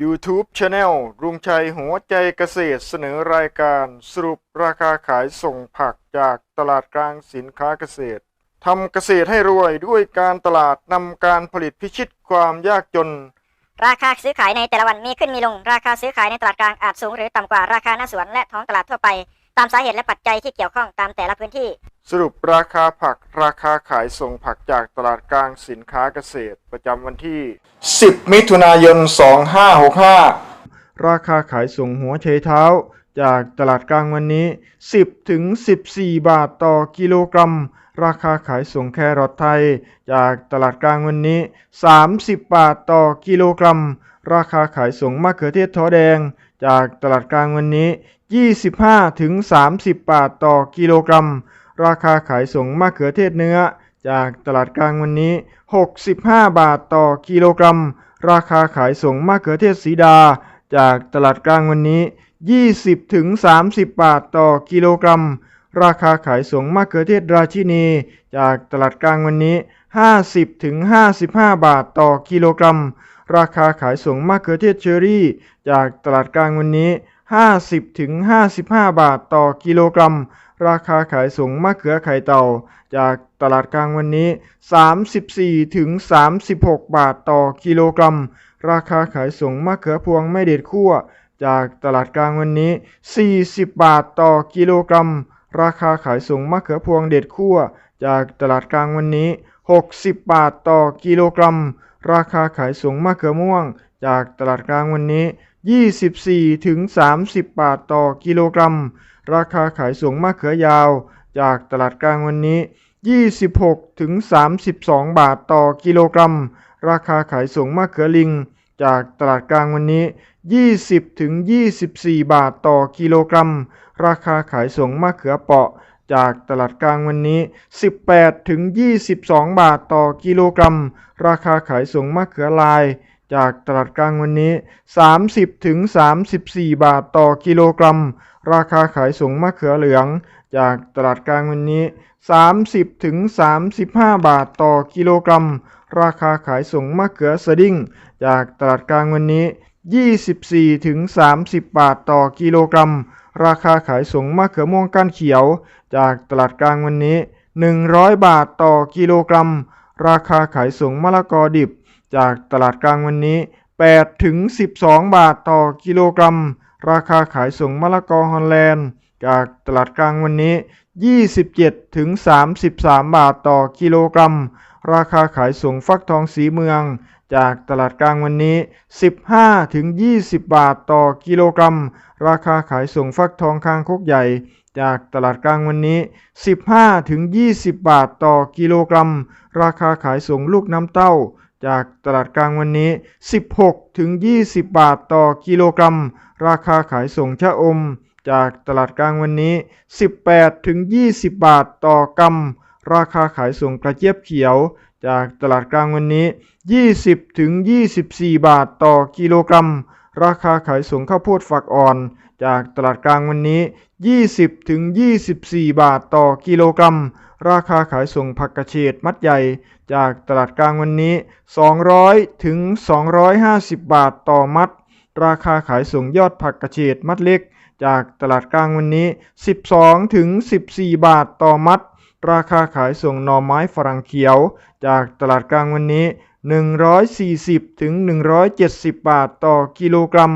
YouTube Channel รุงชัยหัวใจเกษตรเสนอรายการสรุปราคาขายส่งผักจากตลาดกลางสินค้าเกษตรทำเกษตรให้รวยด้วยการตลาดนำการผลิตพิชิตความยากจน ราคาซื้อขายในแต่ละวันมีขึ้นมีลง ราคาซื้อขายในตลาดกลางอาจสูงหรือต่ำกว่าราคาหน้าสวนและท้องตลาดทั่วไป ตามสาเหตุและปัจจัยที่เกี่ยวข้องตามแต่ละพื้นที่ สรุปราคาผักราคาขายส่งผักจากตลาดกลางสินค้าเกษตร ประจำวันที่ 10 มิถุนายน 2565 ราคาขายส่งหัวไชเท้า จากตลาดกลางวันนี้ 10 ถึง 14 บาทต่อกิโลกรัม ราคาขายส่งแครอทไทย จากตลาดกลางวันนี้ 30 บาทต่อกิโลกรัม ราคาขายส่งมะเขือเทศท้อแดง จากตลาดกลางวันนี้ 25 ถึง 30 บาทต่อกิโลกรัม ราคาขายส่งมะเขือเทศเนื้อ จากตลาดกลางวันนี้ 65 บาทต่อกิโลกรัม ราคาขายส่งมะเขือเทศสีดา จากตลาดกลางวันนี้ 20ถึง30 บาทต่อกิโลกรัม ราคาขายส่งมะเขือเทศราชินี จากตลาดกลางวันนี้ 50ถึง55 บาทต่อกิโลกรัม ราคาขายส่งมะเขือเทศเชอรี่ จากตลาดกลางวันนี้ 50ถึง55 บาทต่อกิโลกรัม ราคาขายส่งมะเขือไข่เต่า จากตลาดกลางวันนี้ 34ถึง36 บาทต่อกิโลกรัม ราคาขายส่งมะเขือพวงไม่เด็ดคั่วจากตลาดกลางวันนี้ 40 บาทต่อกิโลกรัม ราคาขายส่งมะเขือพวงเด็ดคั่วจากตลาดกลางวันนี้ 60 บาทต่อกิโลกรัม ราคาขายส่งมะเขือม่วง จากตลาดกลางวันนี้ 24ถึง30 บาทต่อกิโลกรัม ราคาขายส่งมะเขือยาวจากตลาดกลางวันนี้ 26 ถึง 32 บาทต่อกิโลกรัม ราคาขายส่งมะเขือลิง จากตลาดกลางวันนี้ 20 ถึง 24 บาทต่อกิโลกรัม ราคาขายส่งมะเขือเปาะจากตลาดกลางวันนี้ 18 ถึง 22 บาทต่อกิโลกรัม ราคาขายส่งมะเขือลาย จากตลาดกลางวันนี้ 30ถึง34 บาทต่อกิโลกรัม ราคาขายส่งมะเขือเหลือง จากตลาดกลางวันนี้ 30ถึง35 บาทต่อกิโลกรัม ราคาขายส่งมะเขือสดิ้ง จากตลาดกลางวันนี้ 24ถึง30 บาทต่อกิโลกรัม ราคาขายส่งมะเขือม่วงก้านเขียว จากตลาดกลางวันนี้ 100 บาทต่อกิโลกรัม ราคาขายส่งมะละกอดิบ จากตลาดกลางวันนี้ 8 ถึง 12 บาทต่อกิโลกรัม ราคาขายส่งมะละกอฮอลแลนด์ จากตลาดกลางวันนี้ 27 ถึง 33 บาทต่อกิโลกรัม ราคาขายส่งฟักทองสีเมือง จากตลาดกลางวันนี้ 15 ถึง 20 บาทต่อกิโลกรัม ราคาขายส่งฟักทองคางคกใหญ่จากตลาดกลางวันนี้ 15 ถึง 20 บาทต่อกิโลกรัม ราคาขายส่งลูกน้ำเต้า จากตลาดกลางวันนี้ 16 ถึง 20 บาทต่อกิโลกรัม ราคาขายส่งชะอม จากตลาดกลางวันนี้ 18 ถึง 20 บาทต่อกรัม ราคาขายส่งกระเจี๊ยบเขียว จากตลาดกลางวันนี้ 20 ถึง 24 บาทต่อกิโลกรัม ราคาขายส่งข้าวโพดฝักอ่อน จากตลาดกลางวันนี้ 20ถึง24 บาทต่อกิโลกรัม ราคาขายส่งผักกระเฉดมัดใหญ่ จากตลาดกลางวันนี้ 200ถึง250 บาทต่อมัด ราคาขายส่งยอดผักกระเฉดมัดเล็ก จากตลาดกลางวันนี้ 12ถึง14 บาทต่อมัด ราคาขายส่งหน่อไม้ฝรั่งเขียว จากตลาดกลางวันนี้ 140ถึง170 บาทต่อกิโลกรัม